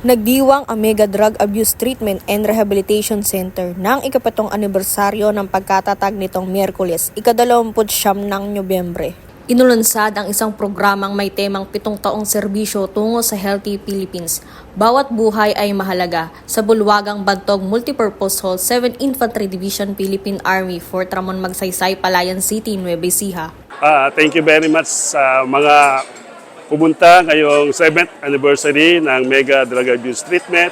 Nagdiwang ang Mega Drug Abuse Treatment and Rehabilitation Center ng ikapatong anibersaryo ng pagkatatag nitong Miyerkules, ikadalawamput siyam ng Nobyembre. Inulunsad ang isang programang may temang pitong taong serbisyo tungo sa Healthy Philippines. Bawat buhay ay mahalaga sa bulwagang Bantog Multipurpose Hall 7 Infantry Division Philippine Army Fort Ramon Magsaysay, Palayan City, Nueva Ecija. Ah, thank you very much sa mga pumunta ngayong 7th anniversary ng Mega Drug Abuse Treatment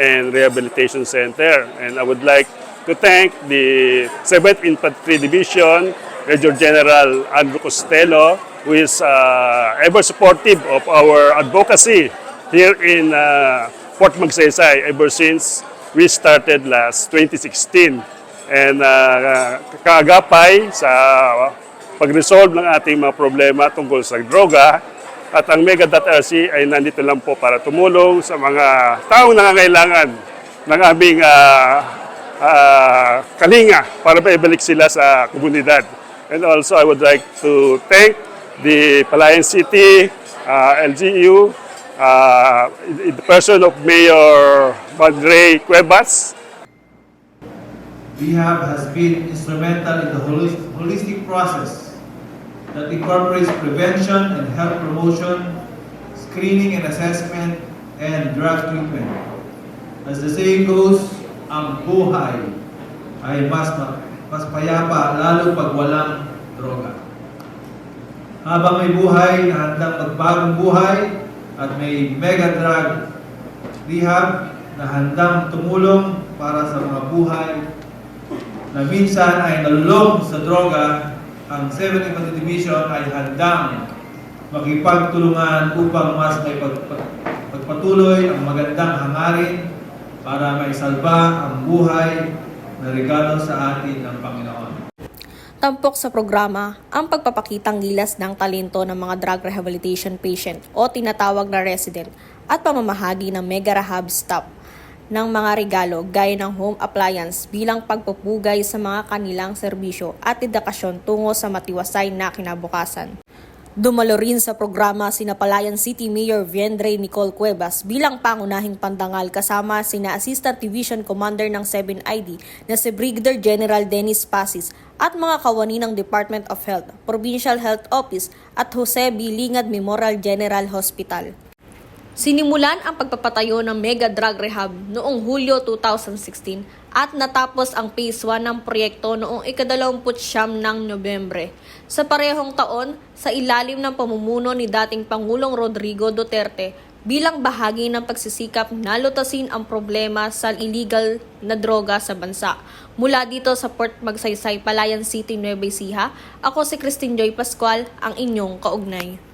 and Rehabilitation Center. And I would like to thank the 7th Infantry Division, Major General Andrew Costello, who is uh, ever supportive of our advocacy here in uh, Fort Magsaysay ever since we started last 2016. And uh, kaagapay sa pag-resolve ng ating mga problema tungkol sa droga at ang Mega.RC ay nandito lang po para tumulong sa mga taong nangangailangan ng aming ah, ah, kalinga para maibalik sila sa komunidad. And also I would like to thank the Palayan City ah, LGU, in the person of Mayor Madre Cuevas, Rehab has been instrumental in the holis- holistic process that incorporates prevention and health promotion, screening and assessment, and drug treatment. As the saying goes, ang buhay ay mas, ma- mas payapa lalo pag walang droga. Habang may buhay na handang magbagong buhay at may mega drug rehab na handang tumulong para sa mga buhay na minsan ay nalulong sa droga, ang 7 Infantry Division ay handang makipagtulungan upang mas may pag- pag- pagpatuloy ang magandang hangarin para maisalba ang buhay na regalo sa atin ng Panginoon. Tampok sa programa ang pagpapakitang gilas ng talento ng mga drug rehabilitation patient o tinatawag na resident at pamamahagi ng Mega Rehab staff ng mga regalo gaya ng home appliance bilang pagpupugay sa mga kanilang serbisyo at edukasyon tungo sa matiwasay na kinabukasan. Dumalo rin sa programa sina Palayan City Mayor Viendre Nicole Cuevas bilang pangunahing pandangal kasama sina Assistant Division Commander ng 7ID na si Brigadier General Dennis Pasis at mga kawani ng Department of Health, Provincial Health Office at Jose B. Lingad Memorial General Hospital. Sinimulan ang pagpapatayo ng Mega Drug Rehab noong Hulyo 2016 at natapos ang Phase 1 ng proyekto noong ikadalawamput siyam ng Nobyembre. Sa parehong taon, sa ilalim ng pamumuno ni dating Pangulong Rodrigo Duterte, bilang bahagi ng pagsisikap na lutasin ang problema sa illegal na droga sa bansa. Mula dito sa Port Magsaysay, Palayan City, Nueva Ecija, ako si Christine Joy Pascual, ang inyong kaugnay.